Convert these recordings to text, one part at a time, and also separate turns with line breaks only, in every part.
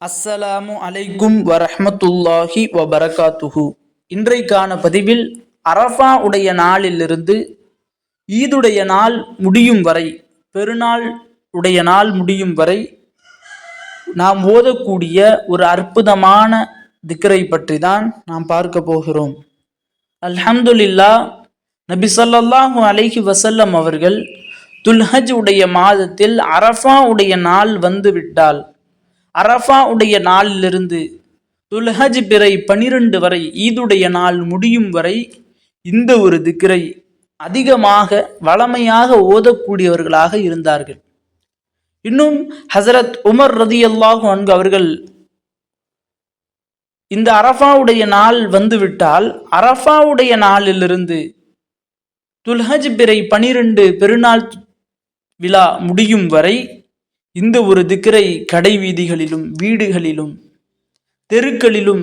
அஸ்ஸலாமு அலைக்கும் வரஹமத்துல்லாஹி வபரகாத்துஹு. இன்றைக்கான பதிவில் அரஃபா உடைய நாளிலிருந்து ஈதுடைய நாள் முடியும் வரை பெருநாள் உடைய நாள் முடியும் வரை நாம் ஓதக்கூடிய ஒரு அற்புதமான திக்கரை பற்றி தான் நாம் பார்க்க போகிறோம். அல்ஹம்துலில்லா நபி ஸல்லல்லாஹு அலைஹி வசல்லம் அவர்கள் துல்ஹஜ் உடைய மாதத்தில் அரஃபா உடைய நாள் வந்து விட்டால் அரஃபா உடைய நாளிலிருந்து துல்ஹஜ் பிறை பனிரெண்டு வரை ஈதுடைய நாள் முடியும் வரை இந்த ஒரு திக்கரை அதிகமாக வளமையாக ஓதக்கூடியவர்களாக இருந்தார்கள். இன்னும் ஹசரத் உமர் ரதியல்லாஹு அன்கு அவர்கள் இந்த அரஃபாவுடைய நாள் வந்துவிட்டால் அரஃபாவுடைய நாளிலிருந்து துல்ஹஜ் பிறை பனிரெண்டு பெருநாள் விழா முடியும் வரை இந்த ஒரு திக்கரை கடை வீதிகளிலும் வீடுகளிலும் தெருக்களிலும்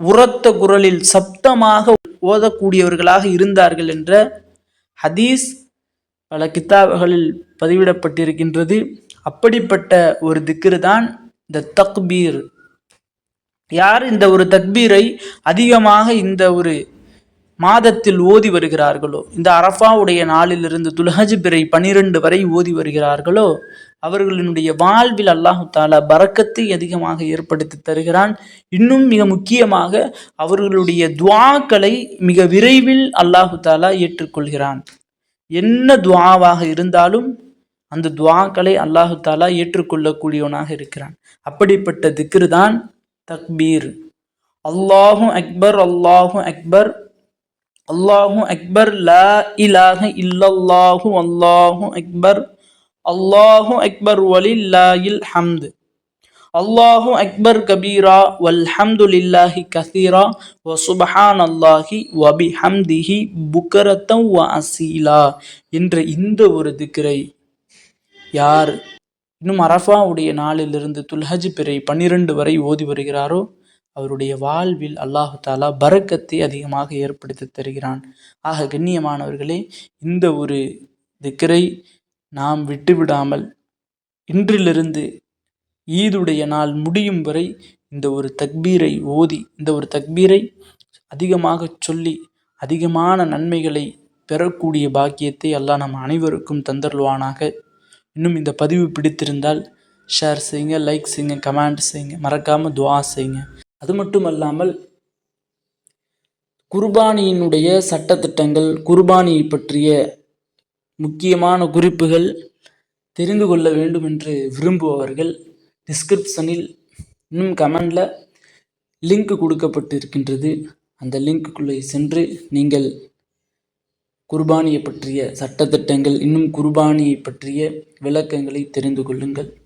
உரத்த குரலில் சப்தமாக ஓதக்கூடியவர்களாக இருந்தார்கள் என்ற ஹதீஸ் பல கித்தாபுகளில் பதிவிடப்பட்டிருக்கின்றது. அப்படிப்பட்ட ஒரு திக்ரு தான் இந்த தக்பீர். யார் இந்த ஒரு தக்பீரை அதிகமாக இந்த ஒரு மாதத்தில் ஓதி வருகிறார்களோ? இந்த அரஃபாவுடைய நாளிலிருந்து துல்ஹஜ் பிறை பனிரெண்டு வரை ஓதி வருகிறார்களோ? அவர்களினுடைய வாழ்வில் அல்லாஹு தாலா பறக்கத்தை அதிகமாக ஏற்படுத்தி தருகிறான். இன்னும் மிக முக்கியமாக அவர்களுடைய துவாக்களை மிக விரைவில் அல்லாஹு தாலா ஏற்றுக்கொள்கிறான். என்ன துவாவாக இருந்தாலும் அந்த துவாக்களை அல்லாஹு தாலா ஏற்றுக்கொள்ளக்கூடியவனாக இருக்கிறான். அப்படிப்பட்ட திக்ரு தான் தக்பீர். அல்லாஹும் அக்பர் அல்லாஹும் அக்பர். அல்லாஹு அக்பர் லா இலாக இல்லல்லாஹு அல்லாஹு அக்பர் அல்லாஹு அக்பர் வலில்லாயில் ஹம்து அல்லாஹு அக்பர் கபீரா வல்ஹம்துலில்லாஹி கசீரா வ சுபஹான் அல்லாஹி வபி ஹம்திஹி புக்கரத்தம் வ அசீலா என்ற இந்த ஒரு திக்ரை யார் இன்னும் அரஃபாவுடைய நாளிலிருந்து துல்ஹஜ் பிறை பன்னிரண்டு வரை ஓதி வருகிறாரோ? அவருடைய வாழ்வில் அல்லாஹு தாலா பரக்கத்தை அதிகமாக ஏற்படுத்தி தருகிறான். ஆக கண்ணியமானவர்களே இந்த ஒரு திக்கரை நாம் விட்டுவிடாமல் இன்றிலிருந்து ஈதுடைய நாள் முடியும் வரை இந்த ஒரு தக்பீரை ஓதி இந்த ஒரு தக்பீரை அதிகமாக சொல்லி அதிகமான நன்மைகளை பெறக்கூடிய பாக்கியத்தை எல்லாம் நம் அனைவருக்கும் தந்தருள்வானாக. இன்னும் இந்த பதிவு பிடித்திருந்தால் ஷேர் செய்யுங்க லைக் செய்யுங்க கமெண்ட் செய்யுங்க. மறக்காமல் துவா செய்யுங்க. அது மட்டும் அல்லாமல் குர்பானியினுடைய சட்டத்திட்டங்கள் குர்பானியை பற்றிய முக்கியமான குறிப்புகள் தெரிந்து கொள்ள வேண்டும் என்று விரும்புபவர்கள் டிஸ்கிரிப்ஷனில் இன்னும் கமெண்டில் லிங்க் கொடுக்கப்பட்டு இருக்கின்றது அந்த லிங்க்குள்ளே சென்று நீங்கள் குர்பானியை பற்றிய சட்டத்திட்டங்கள் இன்னும் குர்பானியை பற்றிய விளக்கங்களை தெரிந்து கொள்ளுங்கள்.